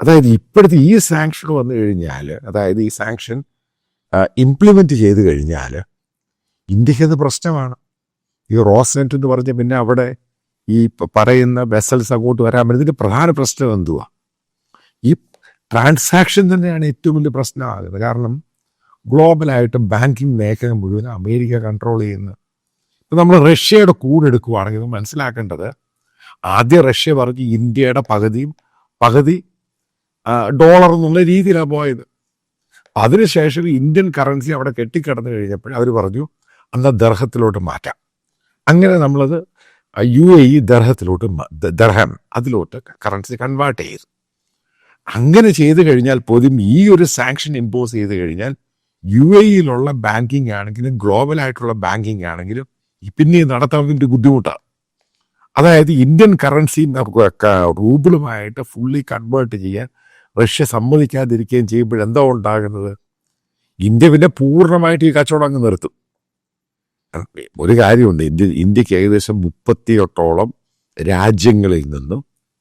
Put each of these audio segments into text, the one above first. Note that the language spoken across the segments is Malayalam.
അതായത് ഇപ്പോഴത്തെ ഈ സാങ്ഷൻ വന്നു കഴിഞ്ഞാൽ അതായത് ഈ സാങ്ഷൻ ഇംപ്ലിമെന്റ് ചെയ്ത് കഴിഞ്ഞാൽ ഇന്ത്യയ്ക്ക് അത് പ്രശ്നമാണ്. ഈ റോസ്നെറ്റ് എന്ന് പറഞ്ഞ പിന്നെ അവിടെ ഈ പറയുന്ന വെസൽസ് അങ്ങോട്ട് വരാൻ പറ്റും ഇതിന്റെ പ്രധാന പ്രശ്നം എന്തുവാ? ഈ ട്രാൻസാക്ഷൻ തന്നെയാണ് ഏറ്റവും വലിയ പ്രശ്നമാകുന്നത്. കാരണം ഗ്ലോബലായിട്ട് ബാങ്കിങ് മേഖല മുഴുവൻ അമേരിക്ക കൺട്രോൾ ചെയ്യുന്ന. ഇപ്പം നമ്മൾ റഷ്യയുടെ കൂടെ എടുക്കുവാണെങ്കിൽ മനസ്സിലാക്കേണ്ടത് ആദ്യം റഷ്യ പറഞ്ഞ് ഇന്ത്യയുടെ പകുതിയും പകുതി ഡോളർ എന്നുള്ള രീതിയിലാണ് പോയത്. അതിനുശേഷം ഇന്ത്യൻ കറൻസി അവിടെ കെട്ടിക്കിടന്നു കഴിഞ്ഞപ്പോൾ അവർ പറഞ്ഞു അന്ന് ദർഹത്തിലോട്ട് മാറ്റാം. അങ്ങനെ നമ്മളത് യു എ ഇ ദർഹത്തിലോട്ട് ദർഹം അതിലോട്ട് കറൻസി കൺവേർട്ട് ചെയ്തു. അങ്ങനെ ചെയ്തു കഴിഞ്ഞാൽ പോലും ഈ ഒരു സാങ്ഷൻ ഇമ്പോസ് ചെയ്ത് കഴിഞ്ഞാൽ യു എ ഇയിലുള്ള ബാങ്കിങ് ആണെങ്കിലും ഗ്ലോബൽ ആയിട്ടുള്ള ബാങ്കിങ് ആണെങ്കിലും പിന്നെ വേണ്ടി ബുദ്ധിമുട്ടാണ്. അതായത് ഇന്ത്യൻ കറൻസി റൂബിളുമായിട്ട് ഫുള്ളി കൺവേർട്ട് ചെയ്യാൻ റഷ്യ സമ്മതിക്കാതിരിക്കുകയും ചെയ്യുമ്പോൾ എന്താ ഉണ്ടാകുന്നത്? ഇന്ത്യ പിന്നെ പൂർണമായിട്ട് ഈ കച്ചവടം അങ്ങ് നിർത്തും. ഒരു കാര്യമുണ്ട് ഇന്ത്യ ഇന്ത്യയ്ക്ക് ഏകദേശം മുപ്പത്തിയെട്ടോളം രാജ്യങ്ങളിൽ നിന്നും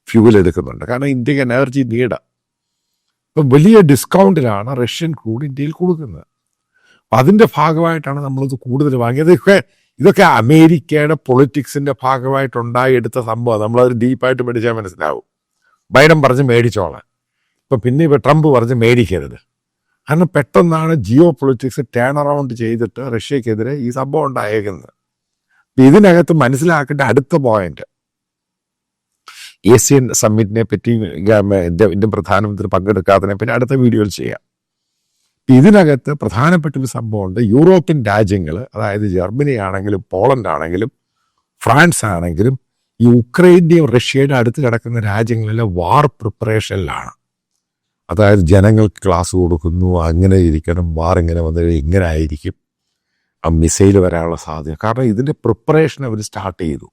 ഫ്യൂവൽ എടുക്കുന്നുണ്ട്. കാരണം ഇന്ത്യയ്ക്ക് എനർജി നീടാം. ഇപ്പം വലിയ ഡിസ്കൗണ്ടിലാണ് റഷ്യൻ ക്രൂഡ് ഇന്ത്യയിൽ കൊടുക്കുന്നത്. അപ്പം അതിന്റെ ഭാഗമായിട്ടാണ് നമ്മളിത് കൂടുതൽ വാങ്ങിയത്. ഇതൊക്കെ ഇതൊക്കെ അമേരിക്കയുടെ പൊളിറ്റിക്സിന്റെ ഭാഗമായിട്ടുണ്ടായി എടുത്ത സംഭവം നമ്മളത് ഡീപ്പായിട്ട് പഠിച്ചാൽ മനസ്സിലാവും. ബൈഡൻ പറഞ്ഞ് മേടിച്ചോളാം ഇപ്പം പിന്നെ ഇപ്പം ട്രംപ് പറഞ്ഞ് മേടിക്കരുത്. കാരണം പെട്ടെന്നാണ് ജിയോ പൊളിറ്റിക്സ് ടേൺ അറൗണ്ട് ചെയ്തിട്ട് റഷ്യക്കെതിരെ ഈ സംഭവം ഉണ്ടായേക്കുന്നത്. ഇതിനകത്ത് മനസ്സിലാക്കേണ്ട അടുത്ത പോയിന്റ് ഏഷ്യൻ സമ്മിറ്റിനെ പറ്റി ഇന്ത്യൻ പ്രധാനമന്ത്രി പങ്കെടുക്കാത്തതിനെ പറ്റി അടുത്ത വീഡിയോയിൽ ചെയ്യാം. ഇതിനകത്ത് പ്രധാനപ്പെട്ട ഒരു സംഭവമുണ്ട്. യൂറോപ്യൻ രാജ്യങ്ങൾ അതായത് ജർമ്മനി ആണെങ്കിലും പോളണ്ട് ആണെങ്കിലും ഫ്രാൻസ് ആണെങ്കിലും ഈ ഉക്രൈന്റെയും റഷ്യയുടെ അടുത്ത് കിടക്കുന്ന രാജ്യങ്ങളിലെ വാർ പ്രിപ്പറേഷനിലാണ് അതായത് ജനങ്ങൾ ക്ലാസ് കൊടുക്കുന്നു അങ്ങനെ ഇരിക്കണം വാർ ഇങ്ങനെ വന്നു ഇങ്ങനെ ആയിരിക്കും. ആ മിസൈൽ വരാനുള്ള സാധ്യത. കാരണം ഇതിന്റെ പ്രിപ്പറേഷൻ അവർ സ്റ്റാർട്ട് ചെയ്തു.